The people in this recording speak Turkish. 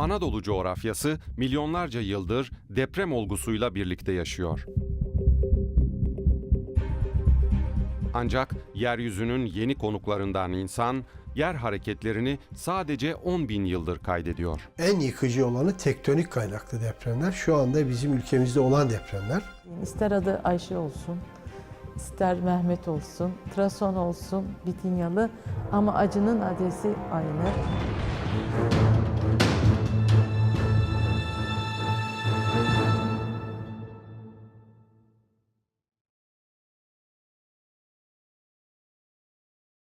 Anadolu coğrafyası milyonlarca yıldır deprem olgusuyla birlikte yaşıyor. Ancak yeryüzünün yeni konuklarından insan, yer hareketlerini sadece 10 bin yıldır kaydediyor. En yıkıcı olanı tektonik kaynaklı depremler. Şu anda bizim ülkemizde olan depremler. İster adı Ayşe olsun, ister Mehmet olsun, Trason olsun, Bitinyalı ama acının adresi aynı.